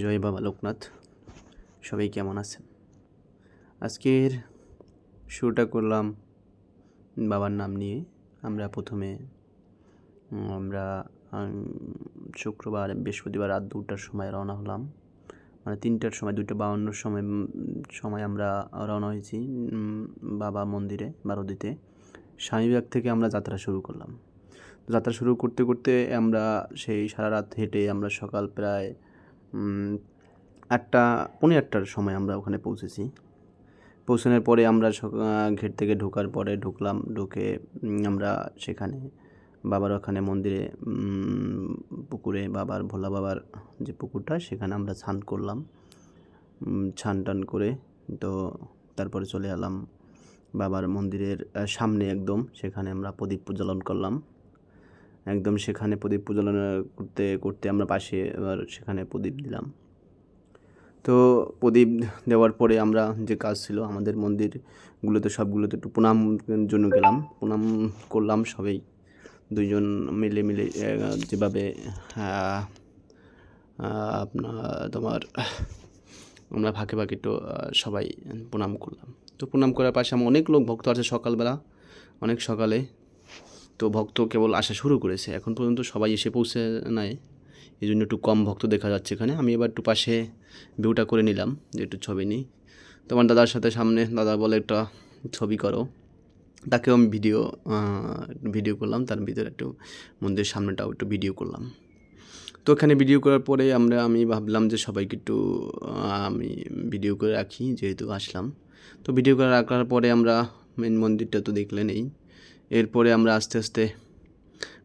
জয় বাবা লোকনাথ। সবাই কেমন আছেন? আজকের শুরুটা করলাম বাবার নাম নিয়ে। আমরা প্রথমে আমরা শুক্রবার, বৃহস্পতিবার রাত দুটার সময় রওনা হলাম। মানে তিনটার সময়, দুটো বাউন্নর সময় সময় আমরা রওনা হয়েছি বাবা মন্দিরে বারোদিতে স্বামীবাগ থেকে আমরা যাত্রা শুরু করলাম। যাত্রা শুরু করতে করতে আমরা সেই সারা রাত হেঁটে আমরা সকাল প্রায় আটটা, পৌনে আটটার সময় আমরা ওখানে পৌঁছেছি। পৌঁছানোর পরে আমরা গেট থেকে ঢোকার পরে ঢুকলাম, ঢুকে আমরা সেখানে বাবার ওখানে মন্দিরে পুকুরে বাবার, ভোলা বাবার যে পুকুরটা, সেখানে আমরা স্নান করলাম। স্নান টান করে তো তারপরে চলে এলাম বাবার মন্দিরের সামনে একদম, সেখানে আমরা প্রদীপ প্রজ্বলন করলাম। একদম সেখানে প্রদীপ প্রজ্বলন করতে করতে আমরা পাশে এবার সেখানে প্রদীপ দিলাম। তো প্রদীপ দেওয়ার পরে আমরা যে কাজ ছিল, আমাদের মন্দিরগুলোতে সবগুলোতে একটু প্রণাম জন্য গেলাম। প্রণাম করলাম সবাই। দুইজন মিলে মিলে, যেভাবে আপনার তোমার, আমরা ফাঁকে ফাঁকে একটু সবাই প্রণাম করলাম। তো প্রণাম করার পাশে আমার অনেক লোক ভক্ত আছে সকালবেলা। অনেক সকালে তো ভক্ত কেবল আসা শুরু করেছে। এখন পর্যন্ত সবাই এসে পৌঁছে নাই। এই জন্য একটু কম ভক্ত দেখা যাচ্ছে এখানে। আমি এবার একটু পাশে ভিউটা করে নিলাম, যে একটু ছবি নিই। তোমার দাদার সাথে সামনে দাদা বলে একটা ছবি করো। তাকেও আমি ভিডিও ভিডিও করলাম। তার ভিতরে একটু মন্দিরের সামনেটাও একটু ভিডিও করলাম। তো এখানে ভিডিও করার পরে আমরা, আমি ভাবলাম যে সবাইকে একটু আমি ভিডিও করে রাখি, যেহেতু আসলাম। তো ভিডিও করে রাখার পরে আমরা মেন মন্দিরটা তো দেখলেনই এরপরে আমরা আস্তে আস্তে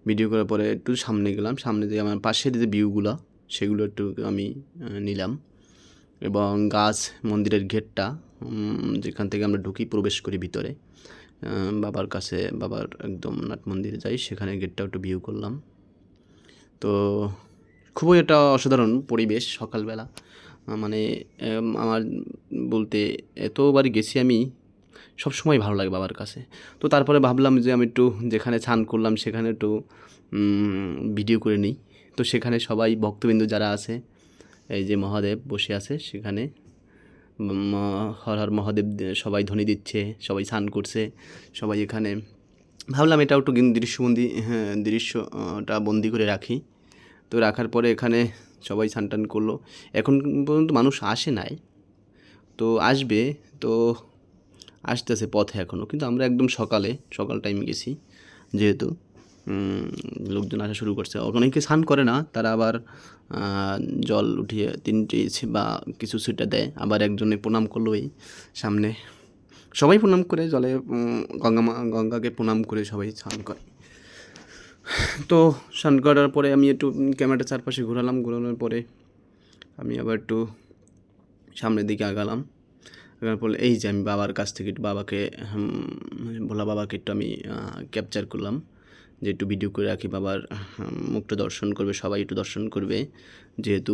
ভিডিও করার পরে একটু সামনে গেলাম। সামনে দিয়ে আমার পাশের যে ভিউগুলো সেগুলো একটু আমি নিলাম। এবং গাছ, মন্দিরের গেটটা যেখান থেকে আমরা ঢুকি, প্রবেশ করি ভিতরে। বাবার কাছে, বাবার একদম নাট মন্দিরে যাই, সেখানে গেটটাও একটু ভিউ করলাম। তো খুবই একটা অসাধারণ পরিবেশ সকালবেলা। মানে আমার বলতে এতবার গেছি আমি সব সময় ভালো লাগে বাবার কাছে। তো তারপরে ভাবলাম যে আমি একটু যেখানে স্নান করলাম সেখানে একটু ভিডিও করে নিই। তো সেখানে সবাই ভক্তবিন্দু যারা আছে, এই যে মহাদেব বসে আছে সেখানে হর হর মহাদেব সবাই ধ্বনি দিচ্ছে, সবাই স্নান করছে, সবাই এখানে। ভাবলাম এটা একটু কিন্তু দৃশ্যবন্দি হ্যাঁ দৃশ্যটা বন্দি করে রাখি। তো রাখার পরে এখানে সবাই স্নান টান করল। এখন পর্যন্ত মানুষ আসে নাই। তো আসবে, তো আসতেছে পথে এখনও কিন্তু আমরা একদম সকালে, সকাল টাইমে গেছি, যেহেতু লোকজন আসা শুরু করছে। অনেকে স্নান করে না, তারা আবার জল উঠিয়ে তিনটে বা কিছু সিটা দেয়। আবার একজনে প্রণাম করল এই সামনে। সবাই প্রণাম করে, জলে গঙ্গা মা, গঙ্গাকে প্রণাম করে সবাই স্নান করে। তো স্নান করার পরে আমি একটু ক্যামেরাটা চারপাশে ঘোরালাম। ঘোরানোর পরে আমি আবার একটু সামনের দিকে আগালাম। আগার পরে এই যে আমি বাবার কাছ থেকে একটু বাবাকে মানে ভোলা বাবাকে একটু আমি ক্যাপচার করলাম। যে একটু ভিডিও করে রাখি, বাবার মুখটা দর্শন করবে, সবাই একটু দর্শন করবে যেহেতু।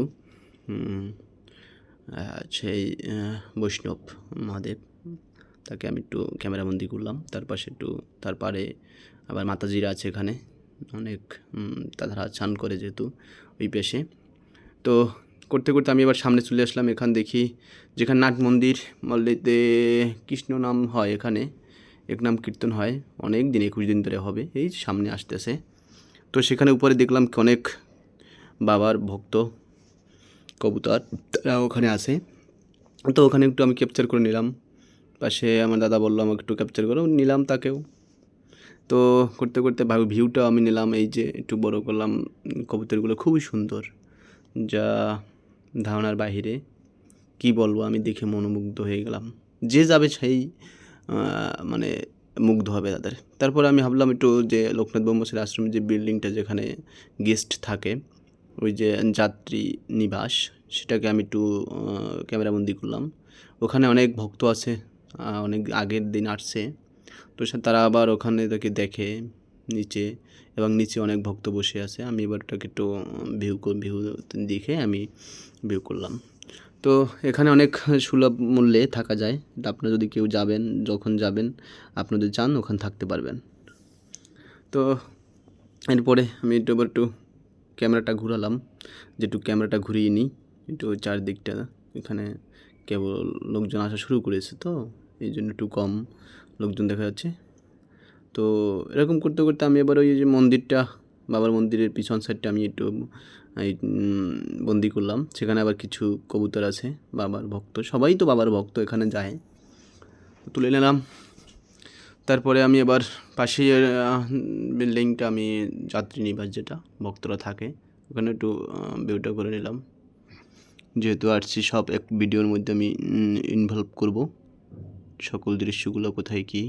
সেই বৈষ্ণব মহাদেব, তাকে আমি একটু ক্যামেরাবন্দি করলাম। তার পাশে একটু, তার পারে আবার মাতাজিরা আছে এখানে। অনেক তারা চান করে যেহেতু ওই পেশে। তো করতে করতে আমি এবার সামনে চলে আসলাম এখান দেখি, যেখানে নাট মন্দির, মল্লিতে কৃষ্ণ নাম হয় এখানে, এক নাম কীর্তন হয়, অনেক দিন, একুশ দিন ধরে হবে, এই সামনে আসতেছে। তো সেখানে উপরে দেখলাম অনেক বাবার ভক্ত, কবুতর, তারা ওখানে আসে তো ওখানে একটু আমি ক্যাপচার করে নিলাম, পাশে আমার দাদা বলল, আমাকে একটু ক্যাপচার করো। নিলাম তাকেও। তো করতে করতে ভিউটা আমি নিলাম, এই যে একটু বড় করলাম, কবুতরগুলো খুবই সুন্দর, যা ধারণার বাইরে কি বলব? আমি দেখে মনোমুগ্ধ হয়ে গেলাম। যে যাবে সেই মানে মুগ্ধ হবে তাদের। তারপর আমি ভাবলাম একটু যে লোকনাথ ব্রহ্মশ্রী আশ্রমের যে বিল্ডিংটা যেখানে গেস্ট থাকে, ওই যে যাত্রী নিবাস, সেটাকে আমি একটু ক্যামেরাবন্দি করলাম। ওখানে অনেক ভক্ত আছে অনেক আগের দিন আসছে। তো সে তারা আবার ওখানে তাকে দেখে নিচে এবং নিচে অনেক ভক্ত বসে আছে। আমি এবার ওটাকে একটু ভিউ ভিউ দেখে আমি ভিউ করলাম। তো এখানে অনেক সুলভ মূল্যে থাকা যায়। এটা আপনারা যদি কেউ যাবেন, যখন যাবেন আপনারা যদি চান, ওখানে থাকতে পারবেন। তো এরপরে আমি একটু এবার একটু ক্যামেরাটা ঘুরালাম। যে একটু ক্যামেরাটা ঘুরিয়ে নিই। একটু চারদিকটা, এখানে কেবল লোকজন আসা শুরু করেছে তো এই জন্য একটু কম লোকজন দেখা যাচ্ছে। তো এরকম করতে করতে আমি এবার ওই যে মন্দিরটা, বাবার মন্দিরের পিছন সাইডটা আমি একটু বন্দি করলাম। সেখানে আবার কিছু কবুতর আছে, বাবার ভক্ত। সবাই তো বাবার ভক্ত এখানে যায়। তুলে নিলাম। তারপরে আমি এবার পাশেই বিল্ডিংটা আমি যাত্রী নিবাস যেটা, ভক্তরা থাকে, ওখানে একটু ভিউটা করে নিলাম। যেহেতু আসছি সব এক ভিডিওর মধ্যে আমি ইনভলভ করব। সকল দৃশ্যগুলো কোথায় কী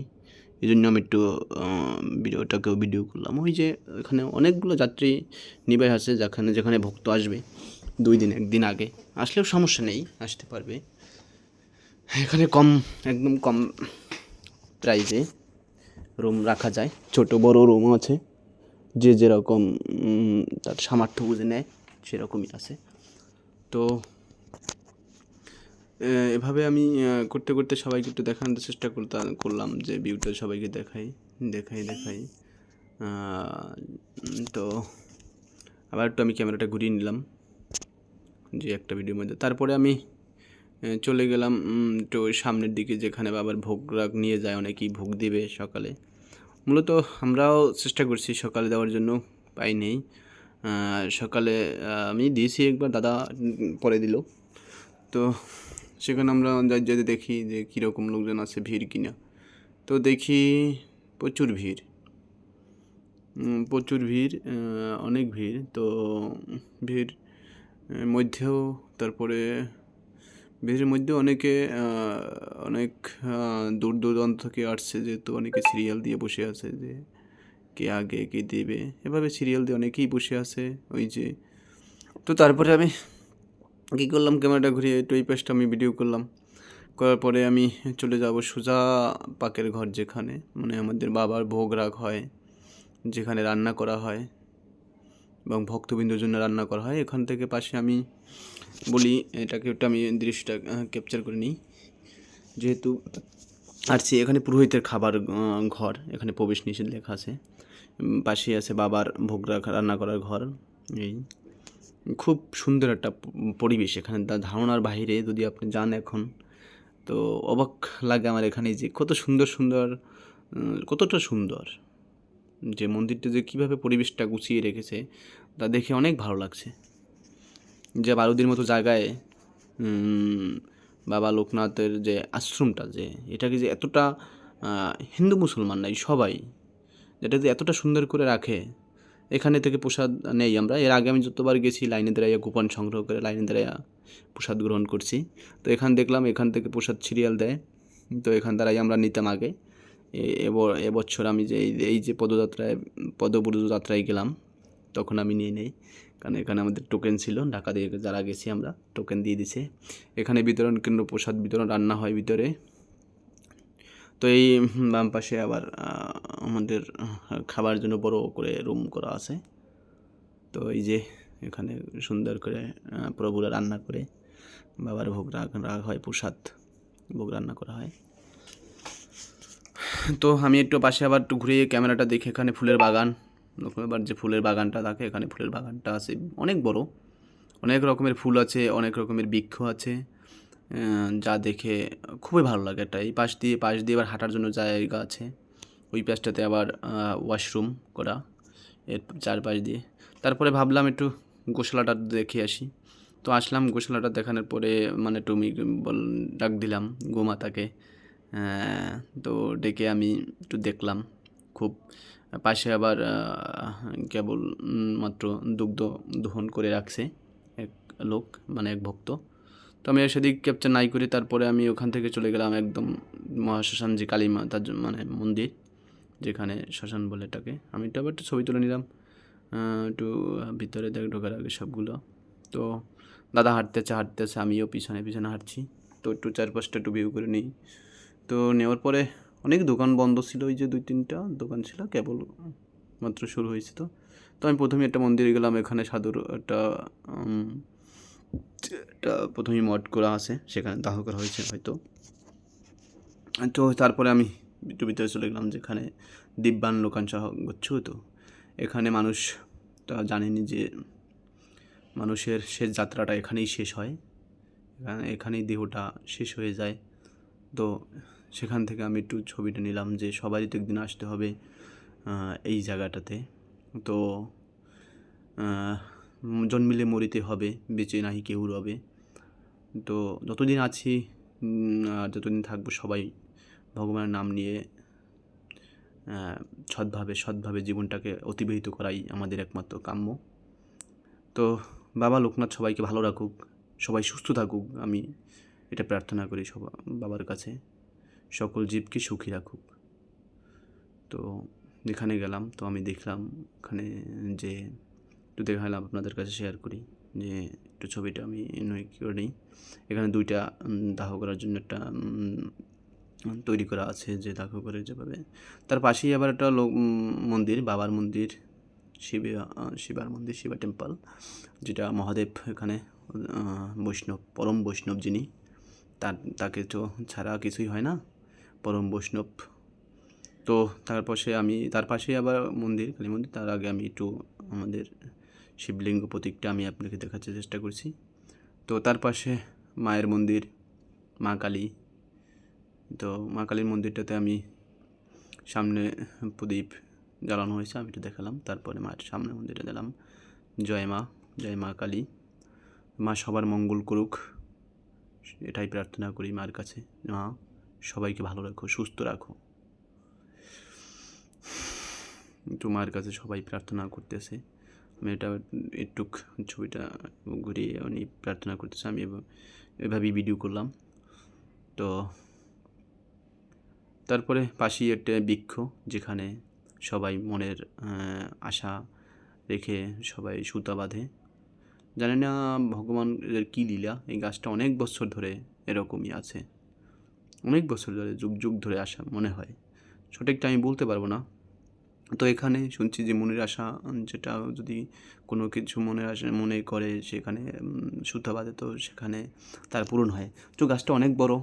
এই জন্য আমি একটু ভিডিওটাকেও ভিডিও করলাম। ওই যে এখানে অনেকগুলো যাত্রী নিবাস আছে যেখানে যেখানে ভক্ত আসবে দুই দিন, একদিন আগে। আসলেও সমস্যা নেই, আসতে পারবে। এখানে কম, একদম কম প্রাইসে রুম রাখা যায়। ছোট বড় রুমও আছে। যে যেরকম তার সামর্থ্য বুঝে নেয়, সেরকমই আছে। তো এভাবে আমি করতে করতে সবাইকে একটু দেখানোর চেষ্টা করতাম করলাম যে ভিউটা সবাইকে দেখাই দেখাই দেখাই। তো আবার একটু আমি ক্যামেরাটা ঘুরিয়ে নিলাম, যে একটা ভিডিওর মধ্যে। তারপরে আমি চলে গেলাম ওই সামনের দিকে যেখানে বাবার ভোগ রাগ নিয়ে যায়, অনেকেই ভোগ দেবে সকালে। মূলত আমরাও চেষ্টা করছি সকালে দেওয়ার জন্য, পাই নেই। সকালে আমি দিয়েছি একবার, দাদা পরে দিল। তো সেখানে আমরা যেতে দেখি যে কীরকম লোকজন আছে, ভিড় কিনা। তো দেখি প্রচুর ভিড়। প্রচুর ভিড় অনেক ভিড়। তো ভিড় মধ্যেও তারপরে ভিড়ের মধ্যে অনেকে অনেক দূর দূরান্ত থেকে আসছে, যেহেতু অনেকে সিরিয়াল দিয়ে বসে আছে যে কে আগে, কে দেবে। এভাবে সিরিয়াল দিয়ে অনেকেই বসে আছে, ওই যে। তো তারপরে আমি কী করলাম? ক্যামেরাটা ঘুরিয়ে একটু এই পাশটা আমি ভিডিও করলাম। করার পরে আমি চলে যাব সোজা পাকের ঘর যেখানে মানে আমাদের বাবার ভোগ রাগ হয়, যেখানে রান্না করা হয় এবং ভক্তবিন্দুর জন্য রান্না করা হয়। এখান থেকে পাশে আমি বলি, এটাকে একটু আমি দৃশ্যটা ক্যাপচার করে নিই। যেহেতু আসছি এখানে পুরোহিতের খাবার ঘর, এখানে প্রবেশ নিষেধ লেখা আছে। পাশেই আছে বাবার ভোগ রান্না করার ঘর, এই। খুব সুন্দর একটা পরিবেশ এখানে। ধারণার বাইরে যদি আপনি যান এখন, তো অবাক লাগে আমার এখানে যে কত সুন্দর সুন্দর কতটা সুন্দর যে মন্দিরটা যে কীভাবে পরিবেশটা গুছিয়ে রেখেছে, তা দেখে অনেক ভালো লাগছে। যে বারুদির মতো জায়গায় বাবা লোকনাথের যে আশ্রমটা যে, এটাকে যে এতটা হিন্দু মুসলমান নাই সবাই যেটা যে এতটা সুন্দর করে রাখে এখানে থেকে প্রসাদ নেই আমরা। এর আগে আমি যতবার গেছি, লাইনে দাঁড়াইয়া কুপন সংগ্রহ করে লাইনে দাঁড়াইয়া প্রসাদ গ্রহণ করছি। তো এখান দেখলাম, এখান থেকে প্রসাদ সিরিয়াল দেয়। তো এখান দ্বারাই আমরা নিতাম আগে। এবছর আমি যে, এই- যে পদযাত্রায় পদব্রজ যাত্রায় গেলাম, তখন আমি নিয়ে নেই। কারণ এখানে আমাদের টোকেন ছিল, ঢাকা দিয়ে যারা গেছি আমরা, টোকেন দিয়ে দিছে। এখানে বিতরণ কেন্দ্র, প্রসাদ বিতরণ রান্না হয় ভিতরে। তো এই বাম পাশে আবার আমাদের খাবার জন্য বড় করে রুম করা আছে। তো এই যে এখানে সুন্দর করে প্রভুরা রান্না করে বাবার ভোগ রাগ হয়, প্রসাদ ভোগ রান্না করা হয়। তো আমি একটু পাশে আবার একটু ঘুরে ক্যামেরাটা দেখে, এখানে ফুলের বাগান। এবার যে ফুলের বাগানটা থাকে এখানে ফুলের বাগানটা আছে। অনেক বড়, অনেক রকমের ফুল আছে, অনেক রকমের বৃক্ষ আছে। যা দেখে খুবই ভালো লাগে এটা এই পাশ দিয়ে পাশ দিয়ে আবার হাঁটার জন্য জায়গা আছে। ওই পাশটাতে আবার ওয়াশরুম করা এর চারপাশ দিয়ে। তারপরে ভাবলাম একটু গোশালাটা দেখে আসি। তো আসলাম গোশালাটা দেখানোর পরে মানে টুমি বল, ডাক দিলাম গোমাতাকে। তো ডেকে আমি একটু দেখলাম। খুব পাশে আবার কেবল মাত্র দুগ্ধ দহন করে রাখছে এক লোক মানে এক ভক্ত। তো আমি সেদিক ক্যাপচার নাই করি তারপরে আমি ওখান থেকে চলে গেলাম একদম মহাশ্মশান যে কালী মাতার জ- মানে মন্দির, যেখানে শ্মশান বলে এটাকে। আমি তো আবার ছবি তুলে নিলাম একটু ভিতরে দেখ ঢোকার আগে সবগুলো। তো দাদা হাঁটতেছে হাঁটতেছে, আমিও পিছনে পিছনে হাঁটছি। তো একটু চারপাশটা একটু ভিউ করে নিই। তো নেওয়ার পরে অনেক দোকান বন্ধ ছিল, ওই যে দুই তিনটা দোকান ছিল, কেবল মাত্র শুরু হয়েছে তো। তো আমি প্রথমে একটা মন্দিরে গেলাম, এখানে সাধুর একটা একটা প্রথমেই মঠ করা আছে, সেখানে দাহ করা হয়েছে হয়তো। তো তারপরে আমি একটু ভিতরে চলে গেলাম, যেখানে দিব্যান লোকান সহ গচ্ছ তো। এখানে মানুষ তা জানেনি যে মানুষের শেষ যাত্রাটা এখানেই শেষ হয়। এখানে, এখানেই দেহটা শেষ হয়ে যায়। তো সেখান থেকে আমি একটু ছবিটা নিলাম যে সবারই তো একদিন আসতে হবে এই জায়গাটাতে। তো জন্মিলে মরিতে হবে, বেঁচে নাহি কেউ রবে। তো যতদিন আছি যতদিন থাকব, সবাই ভগবানের নাম নিয়ে সৎভাবে সৎভাবে জীবনটাকে অতিবাহিত করাই আমাদের একমাত্র কাম্য। তো বাবা লোকনাথ সবাইকে ভালো রাখুক, সবাই সুস্থ থাকুক, আমি এটা প্রার্থনা করি সবা, বাবার কাছে। সকল জীবকে সুখী রাখুক। তো যেখানে গেলাম, তো আমি দেখলাম, ওখানে যে একটু দেখালাম আপনাদের কাছে শেয়ার করি, যে একটু ছবিটা আমি নই করে। নিই এখানে দুইটা দাহ করার জন্য একটা তৈরি করা আছে যে দাহ করে যেভাবে। তার পাশেই আবার একটা লোক মন্দির, বাবার মন্দির, শিবে শিবার মন্দির, শিবা টেম্পল যেটা মহাদেব এখানে বৈষ্ণব, পরম বৈষ্ণব যিনি, তার, তাকে তো ছাড়া কিছুই হয় না, পরম বৈষ্ণব। তো তার পাশে আমি, তার পাশেই আবার মন্দির, কালী মন্দির, তার আগে আমি একটু আমাদের শিবলিঙ্গ প্রতীকটা আমি আপনাকে দেখাতে চেষ্টা করছি। তো তার পাশে মায়ের মন্দির, মা কালী। তো মা কালীর মন্দিরটাতে আমি সামনে প্রদীপ জ্বালানো হয়েছে, আমি একটু দেখালাম। তারপরে মায়ের সামনে মন্দিরে দিলাম। জয় মা জয় মা কালী। মা সবার মঙ্গল করুক, এটাই প্রার্থনা করি মার কাছে। মা, সবাইকে ভালো রাখো, সুস্থ রাখো। মায়ের কাছে সবাই প্রার্থনা করতেছে। এটা একটুক ছবিটা ঘুরিয়ে উনি প্রার্থনা করতেছে, আমি এভ- এভাবেই ভিডিও করলাম। তো তারপরে পাশেই একটা বৃক্ষ যেখানে সবাই মনের আশা রেখে সবাই সুতা বাঁধে। জানি না ভগবানের কী লীলা, এই গাছটা অনেক বছর ধরে এরকমই আছে। অনেক বছর ধরে, যুগ যুগ ধরে আসা মনে হয়। সঠিকটা আমি বলতে পারব না। তো এখানে শুনছি যে মনের আশা যেটা যদি কোনো কিছু মনের আশা মনে করে সেখানে সুতা বাঁধে, তো সেখানে তার পূরণ হয়। তো গাছটা অনেক বড়,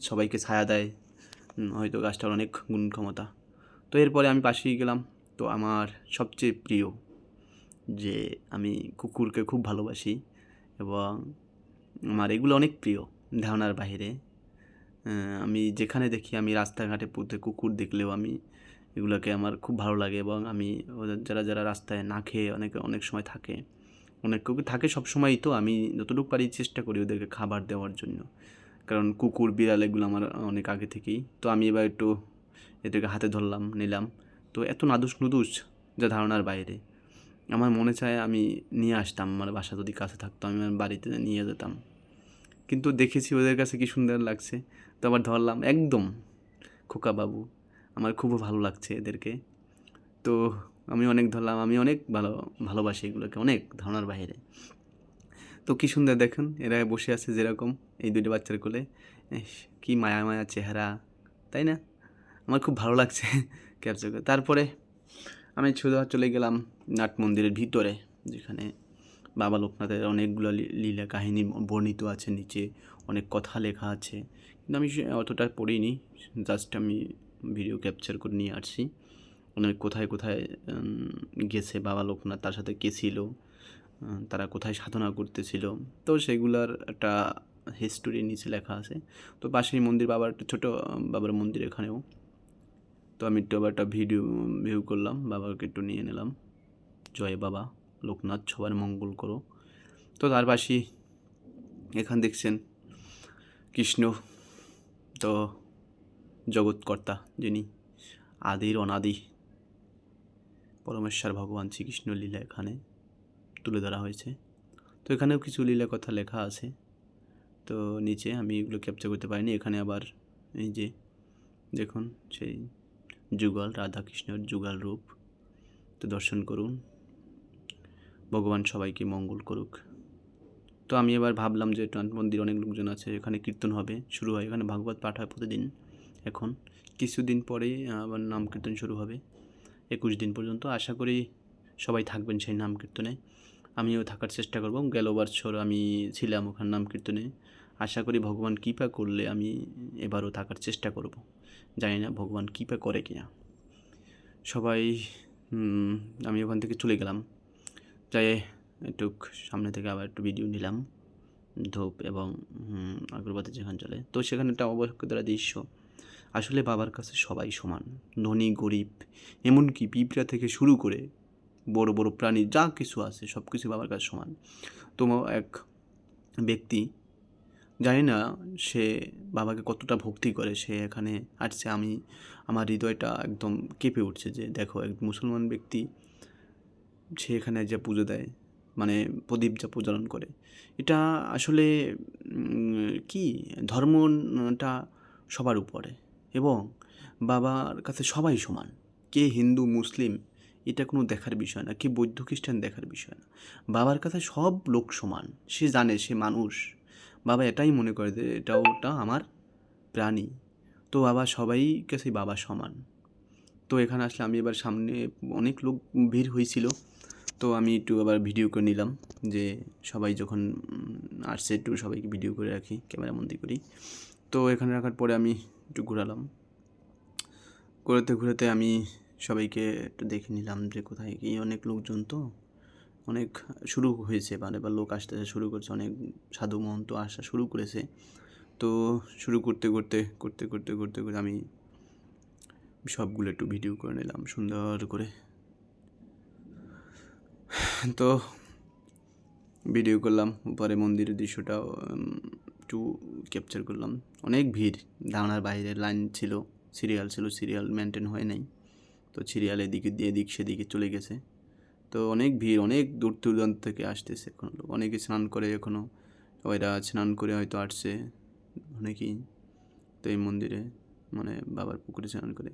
সবাইকে ছায়া দেয় হয়তো গাছটার অনেক গুণ ক্ষমতা। তো এরপরে আমি পাশেই গেলাম, তো আমার সবচেয়ে প্রিয় যে আমি কুকুরকে খুব ভালোবাসি এবং আমার এগুলো অনেক প্রিয় ধারণার বাইরে আমি যেখানে দেখি আমি রাস্তাঘাটে পথে কুকুর দেখলেও আমি এগুলোকে আমার খুব ভালো লাগে এবং আমি যারা যারা রাস্তায় না খেয়ে অনেকে, অনেক সময় থাকে, অনেক থাকে সব সময়ই তো আমি যতটুকু পারি চেষ্টা করি ওদেরকে খাবার দেওয়ার জন্য। কারণ কুকুর, বিড়াল এগুলো আমার অনেক আগে থেকেই। তো আমি এবার একটু এদেরকে হাতে ধরলাম, নিলাম। তো এত নাদুস নুদুস যা ধারণার বাইরে। আমার মনে চায় আমি নিয়ে আসতাম, আমার বাসা যদি কাছে থাকতো আমি আমার বাড়িতে নিয়ে যেতাম। কিন্তু দেখেছি ওদের কাছে কি সুন্দর লাগছে। তো আবার ধরলাম, একদম খোকা বাবু। আমার খুব ভালো লাগছে এদেরকে। তো আমি অনেক ধরলাম, আমি অনেক ভালো, ভালোবাসি এগুলোকে, অনেক ধারণার বাইরে তো কী সুন্দর দেখুন, এরা বসে আছে যেরকম এই দুটো বাচ্চার কোলে। কি মায়া মায়া চেহারা, তাই না? আমার খুব ভালো লাগছে ক্যাপচার করে তারপরে আমি সোজা চলে গেলাম নাট মন্দিরের ভিতরে, যেখানে বাবা লোকনাথের অনেকগুলো লীলা কাহিনী বর্ণিত আছে নিচে, অনেক কথা লেখা আছে। কিন্তু আমি অতটা পড়িনি, জাস্ট আমি ভিডিও ক্যাপচার করে নিয়ে আসছি। অনেক কোথায় কোথায় গেছে বাবা লোকনাথ, তার সাথে কে ছিল তারা কোথায় সাধনা করতেছিল। তো সেগুলার একটা হিস্টোরি নিচে লেখা আছে। তো পাশেই মন্দির বাবার একটা ছোটো, বাবার মন্দির এখানেও। তো আমি একটু আবার একটা ভিডিও ভিউ করলাম, বাবাকে একটু নিয়ে নিলাম। জয় বাবা লোকনাথ, সবার মঙ্গল করো। তো তার পাশেই এখান দেখছেন কৃষ্ণ। তো জগৎকর্তা যিনি আদির অনাদি পরমেশ্বর ভগবান শ্রীকৃষ্ণ লীলা এখানে তুলে ধরা হয়েছে। তো এখানেও কিছু লীলা কথা লেখা আছে। তো নিচে আমি এগুলো ক্যাপচার করতে পারিনি। এখানে আবার এই যে দেখুন সেই যুগল, রাধাকৃষ্ণের যুগল রূপ। তো দর্শন করুন। ভগবান সবাইকে মঙ্গল করুক। তো আমি এবার ভাবলাম যে মন্দির অনেক লোকজন আছে, এখানে কীর্তন হবে, শুরু হয়। এখানে ভাগবত পাঠ হয় প্রতিদিন। এখন। কিছুদিন পরেই আবার নাম কীর্তন শুরু হবে। একুশ দিন পর্যন্ত। আশা করি সবাই থাকবেন সেই নাম কীর্তনে আমিও থাকার চেষ্টা করব। গেল বছর আমি ছিলাম ওখানে নাম কীর্তনে আশা করি ভগবান কৃপা করলে আমি এবারও থাকার চেষ্টা করব। জানি না ভগবান কৃপা করে কিনা। সবাই আমি ওখান থেকে চলে গেলাম। যাই, একটু সামনে থেকে আবার একটু ভিডিও নিলাম। ধূপ এবং আগরবাতি যেখানে চলে তো সেখানে একটা অবাক দৃশ্য। আসলে বাবার কাছে সবাই সমান। ধনী, গরিব, এমনকি পিঁপড়া থেকে শুরু করে বড় বড় প্রাণী যা কিছু আছে সব কিছু বাবার কাছে সমান। তো এক ব্যক্তি, জানি না সে বাবাকে কতটা ভক্তি করে, সে এখানে আসছে, আমি আমার হৃদয়টা একদম কেঁপে উঠছে যে দেখো, এক মুসলমান ব্যক্তি, সে এখানে যে পুজো দেয় মানে প্রদীপ যা প্রজ্বলন করে। এটা আসলে কি? ধর্মটা সবার উপরে। এবং বাবার কাছে সবাই সমান। কে হিন্দু, মুসলিম, এটা কোনো দেখার বিষয় না। কে বৌদ্ধ খ্রিস্টান দেখার বিষয় না। বাবার কাছে সব লোক সমান। সে জানে, সে মানুষ। বাবা এটাই মনে করে যে এটা ওটা আমার প্রাণী। তো বাবা সবাই কাছে বাবা সমান। তো এখানে আসলে আমি এবার সামনে অনেক লোক ভিড় হয়েছিল। তো আমি একটু আবার ভিডিও করে নিলাম যে সবাই যখন আসছে, একটু সবাইকে ভিডিও করে রাখি ক্যামেরা বন্দি করি। তো এখানে রাখার পরে আমি একটু ঘোরালাম। ঘোরাতে ঘোরাতে আমি সবাইকে একটু দেখে নিলাম যে কোথায় কি, অনেক লোকজন তো, অনেক শুরু হয়েছে মানে বা লোক আসতে শুরু করছে, অনেক সাধু মহন্ত আসা শুরু করেছে। তো শুরু করতে করতে করতে করতে করতে করতে আমি সবগুলো একটু ভিডিও করে নিলাম সুন্দর করে। তো ভিডিও করলাম, পরে মন্দিরের দৃশ্যটাও একটু ক্যাপচার করলাম। অনেক ভিড়। দাঁড়ার বাইরে লাইন ছিল সিরিয়াল ছিল সিরিয়াল মেনটেন হয় নাই। তো সিরিয়াল এদিকে এদিক সেদিকে চলে গেছে। তো অনেক ভিড়, অনেক দূর দূরান্ত থেকে আসতেছে এখন লোক। অনেকে স্নান করে এখনও ওরা স্নান করে হয়তো আসছে অনেকেই। তো এই মন্দিরে মানে বাবার পুকুরে স্নান করে।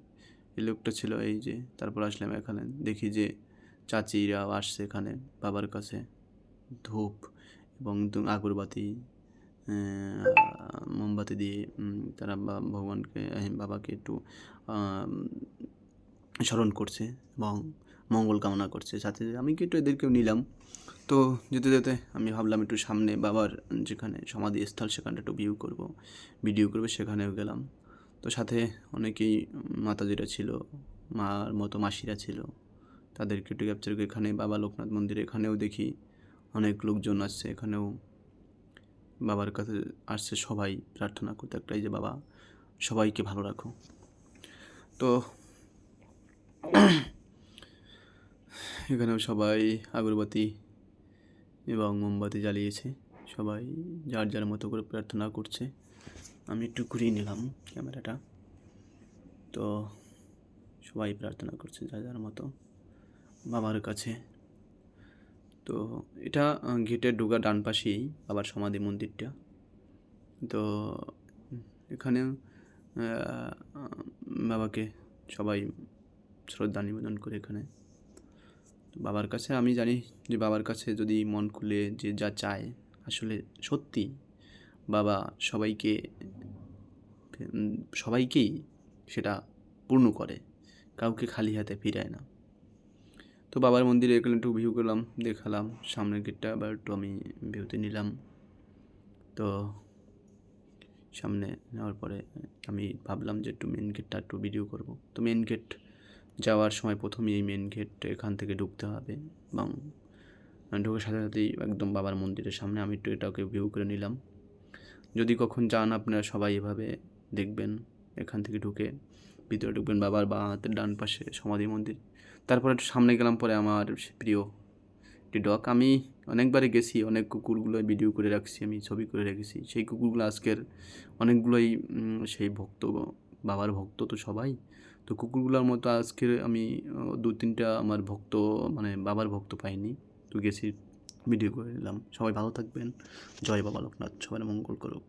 এই লোকটা ছিল এই যে, তারপর আসলাম এখানে। দেখি যে চাচিরা আসছে এখানে, বাবার কাছে। ধূপ এবং আগরবাতি মোমবাতি দিয়ে তারা ভগবানকে বাবাকে একটু স্মরণ করছে এবং মঙ্গল কামনা করছে। সাথে আমি কি একটু এদেরকেও নিলাম। তো যেতে যেতে আমি ভাবলাম একটু সামনে বাবার যেখানে সমাধি স্থল, সেখানটা একটু ভিউ করব ভিডিও করব, সেখানেও গেলাম। তো সাথে অনেকেই মাতাজিরা ছিল, মার মতো মাসিরা ছিল, তাদেরকে একটু ক্যাপচার করে এখানে বাবা লোকনাথ মন্দির, এখানেও দেখি অনেক লোকজন আসছে, এখানেও বাবার কাছে আসছে সবাই প্রার্থনা করতে একটাই যে, বাবা, সবাইকে ভালো রাখো। তো এখানেও সবাই আগরবাতি এবং মোমবাতি জ্বালিয়েছে। সবাই যার যার মতো করে প্রার্থনা করছে। আমি একটু ঘুরিয়ে নিলাম ক্যামেরাটা। তো সবাই প্রার্থনা করছে যার যার মতো। বাবার কাছে তো এটা গেটের ঢোকা ডান পাশেই বাবার সমাধি মন্দিরটা। তো, এখানে বাবাকে সবাই শ্রদ্ধা নিবেদন করে এখানে। বাবার কাছে, আমি জানি যে বাবার কাছে যদি মন খুলে যে যা চায়, আসলে সত্যি বাবা সবাইকে সবাইকেই সেটা পূর্ণ করে, কাউকে খালি হাতে ফিরায় না। তো বাবার মন্দিরে এখানে একটু ভিউ করলাম, দেখালাম, সামনের গেটটা আবার একটু আমি ভিউতে নিলাম। তো সামনে নেওয়ার পরে আমি ভাবলাম যে একটু মেন গেটটা একটু ভিডিও করব। তো মেন গেট যাওয়ার সময় প্রথমেই এই মেন গেট এখান থেকে ঢুকতে হবে এবং ঢোকার সাথে সাথেই একদম বাবার মন্দিরের সামনে আমি একটু এটাকে ভিউ করে নিলাম। যদি কখন যান আপনারা সবাই এভাবে দেখবেন, এখান থেকে ঢুকে ভিতরে ঢুকবেন বাবার বা হাতের ডান পাশে সমাধি মন্দির। তারপরে একটু সামনে গেলাম পরে আমার প্রিয় একটি ডগ। আমি অনেকবারই গেছি, অনেক কুকুরগুলো ভিডিও করে রাখছি, আমি ছবি করে রেখেছি। সেই কুকুরগুলো আজকের অনেকগুলোই সেই ভক্ত, বাবার ভক্ত তো সবাই। তো কুকুরগুলোর মতো আজকে আমি দু তিনটা আমার ভক্ত মানে বাবার ভক্ত পাইনি। তো গেছি ভিডিও করে নিলাম। সবাই ভালো থাকবেন। জয় বাবা লোকনাথ সবাই মঙ্গল করুক।